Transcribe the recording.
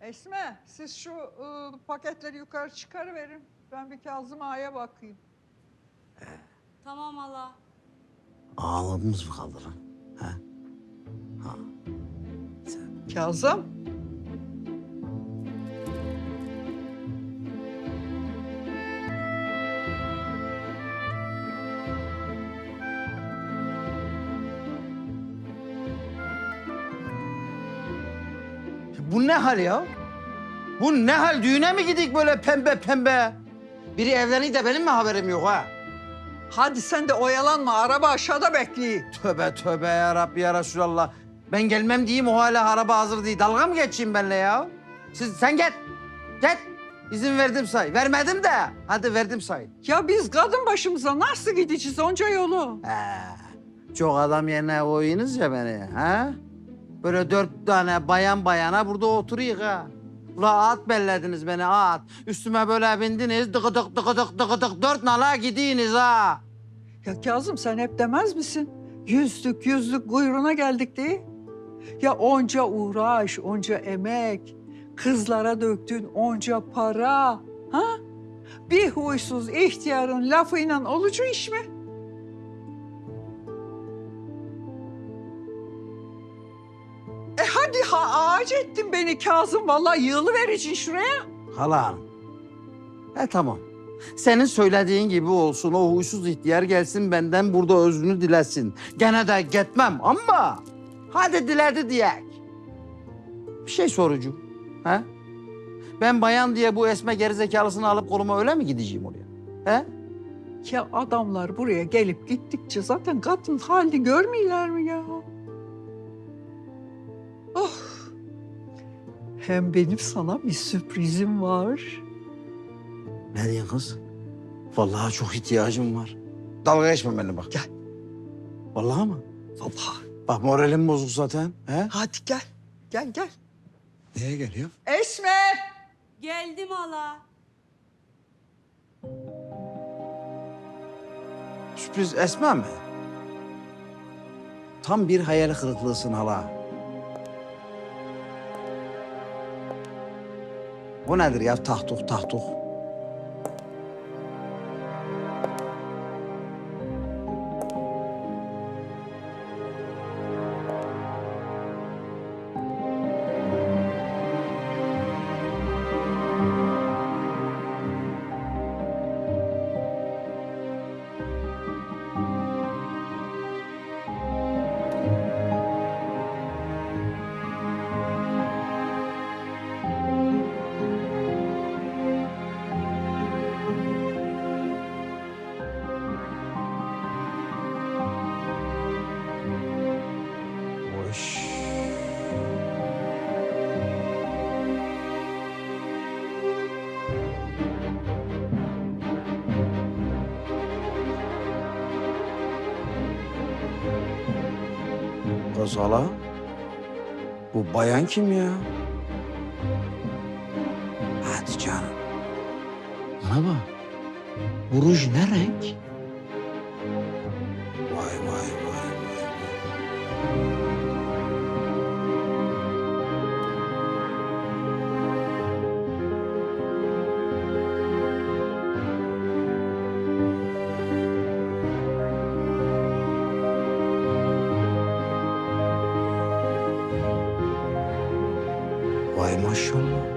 Esme, siz şu ıı, paketleri yukarı çıkarıverin. Ben bir Kazım Ağa'ya bakayım. Tamam hala. Ağlamız mı kaldı lan? Ha? Kazım? Bu ne hal ya? Bu ne hal? Düğüne mi gidik böyle pembe pembe? Biri evleniyor da benim mi haberim yok ha? Hadi sen de oyalanma. Araba aşağıda bekliyor. Tövbe tövbe ya Rabbi ya Resulallah. Ben gelmem diyeyim o hala araba hazır değil. Dalga mı geçeyim benimle ya? Siz sen gel. Gel. İzin verdim say. Vermedim de. Hadi verdim say. Ya biz kadın başımıza nasıl gideceğiz onca yolu? He. Çok adam yerine koyuyorsunuz ya beni. Ha? Böyle dört tane bayan bayana burada oturuyor ha. Ula at bellediniz beni at. Üstüme böyle bindiniz. Dıkıdık dıkıdık dıkıdık dört nala gidiyorsunuz ha. Ya Kazım sen hep demez misin? Yüzlük yüzlük kuyruğuna geldik diye. Ya onca uğraş, onca emek, kızlara döktüğün onca para. Ha? Bir huysuz ihtiyarın lafıyla olucu iş mi? Hadi ha ağaç ettin beni Kazım. Vallahi yığılı vericin şuraya. Hala hanım. He tamam. Senin söylediğin gibi olsun. O huysuz ihtiyar gelsin benden burada özrünü dilesin. Gene de gitmem ama hadi dilerdi diyek. Bir şey sorucu. He? Ben bayan diye bu esme gerizekalısını alıp koluma öyle mi gideceğim oraya? He? Ya adamlar buraya gelip gittikçe zaten kadın halini görmüyorlar mı ya? Oh. Hem benim sana bir sürprizim var. Ne diyorsun kız? Vallahi çok ihtiyacım var. Dalga geçme benimle bak. Gel. Vallahi mı? Vallahi. Bak moralim bozuk zaten. He? Hadi gel. Gel gel. Neye geliyor? Esme! Geldim hala. Sürpriz Esma mı? Tam bir hayal kırıklığısın hala. Bu nedir ya tahtuk tahtuk? Kız hala, bu bayan kim ya? Hadi canım. Bana bak. Bu ruj ne renk? Vay maşallah.